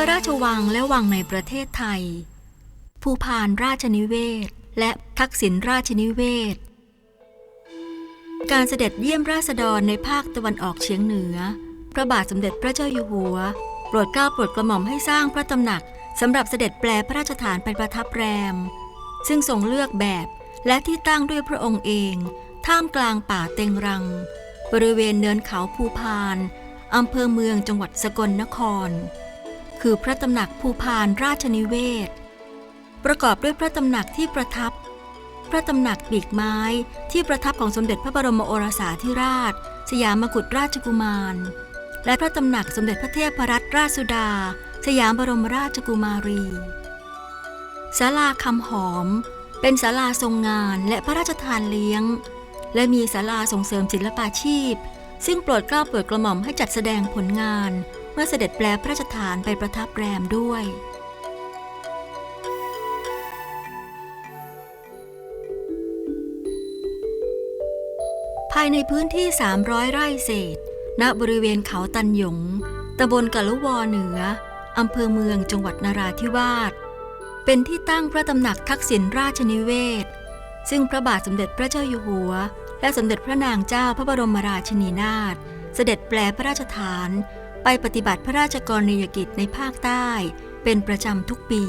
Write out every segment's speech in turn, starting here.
ระราชวังและวังในประเทศไทย ภูพานราชนิเวศ และทักษิณราชนิเวศ การเสด็จเยี่ยมราษฎรในภาคตะวันออกเฉียงเหนือ พระบาทสมเด็จพระเจ้าอยู่หัว โปรดเกล้าโปรดกระหม่อมให้สร้างพระตำหนักสำหรับเสด็จแปลพระราชฐานไปประทับแรม ซึ่งทรงเลือกแบบและที่ตั้งด้วยพระองค์เอง ท่ามกลางป่าเต็งรัง บริเวณเนินเขาภูพานอำเภอเมืองจังหวัดสกลนคร คือพระตำหนักภูพานราชนิเวศ ประกอบด้วยพระตำหนักที่ประทับ พระตำหนักปีกไม้ที่ประทับของสมเด็จพระบรมโอรสาธิราช สยามกุฎราชกุมาร และพระตำหนักสมเด็จพระเทพรัตนราชสุดา สยามบรมราชกุมารีศาลาคำหอม เป็นศาลาทรงงานและพระราชทานเลี้ยง และมีศาลาส่งเสริมศิลปาชีพ ซึ่งโปรดเกล้าโปรดกระหม่อมให้จัดแสดงผลงาน มื่อเสด็จแปลพระราชทานไปประทับแรมด้วย ภายในพื้นที่ 300 ไร่เศษ ณบริเวณเขาตันหยงตำบลกะลุวอเหนืออำเภอเมืองจังหวัดนราธิวาสเป็นที่ตั้งพระตำหนักทักษิณราชนิเวศ ซึ่งพระบาทสมเด็จพระเจ้าอยู่หัว และสมเด็จพระนางเจ้าพระบรมราชินีนาถเสด็จแปลพระราชฐาน ไปปฏิบัติพระราชกรณียกิจในภาคใต้เป็นประจำทุกปี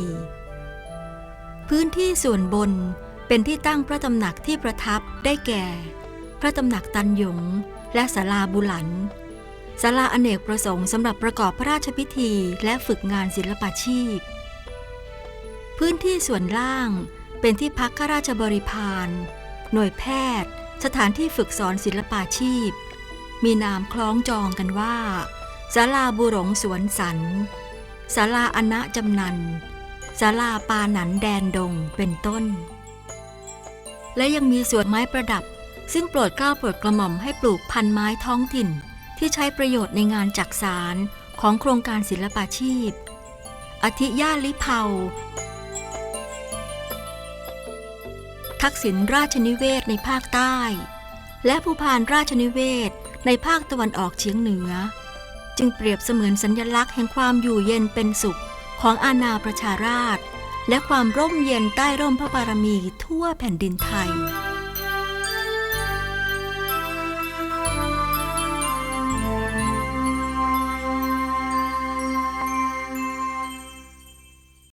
พื้นที่ส่วนบนเป็นที่ตั้งพระตำหนักที่ประทับได้แก่ พระตำหนักตันหยง และศาลาบุหลันศาลาอเนกประสงค์สำหรับประกอบพระราชพิธีและฝึกงานศิลปาชีพ พื้นที่ส่วนล่างเป็นที่พักข้าราชบริพารหน่วยแพทย์ สถานที่ฝึกสอนศิลปาชีพ มีนามคล้องจองกันว่า ศาลาบุหลงสวนสันศาลาอนะจำนันศาลาปาหนันแดนดงเป็นต้น และยังมีสวนไม้ประดับ ซึ่งโปรดกล้าโปรดกระหม่อมให้ปลูกพันไม้ท้องถิ่น ที่ใช้ประโยชน์ในงานจักสารของโครงการศิลปาชีพอาทิย่าลิเผาทักษิณราชนิเวศในภาคใต้ และภูพานราชนิเวศในภาคตะวันออกเฉียงเหนือ จึงเปรียบเสมือนสัญญลักษณ์แห่งความอยู่เย็นเป็นสุขของอาณาประชาราษฎร์และความร่มเย็นใต้ร่มพระบารมีทั่วแผ่นดินไทย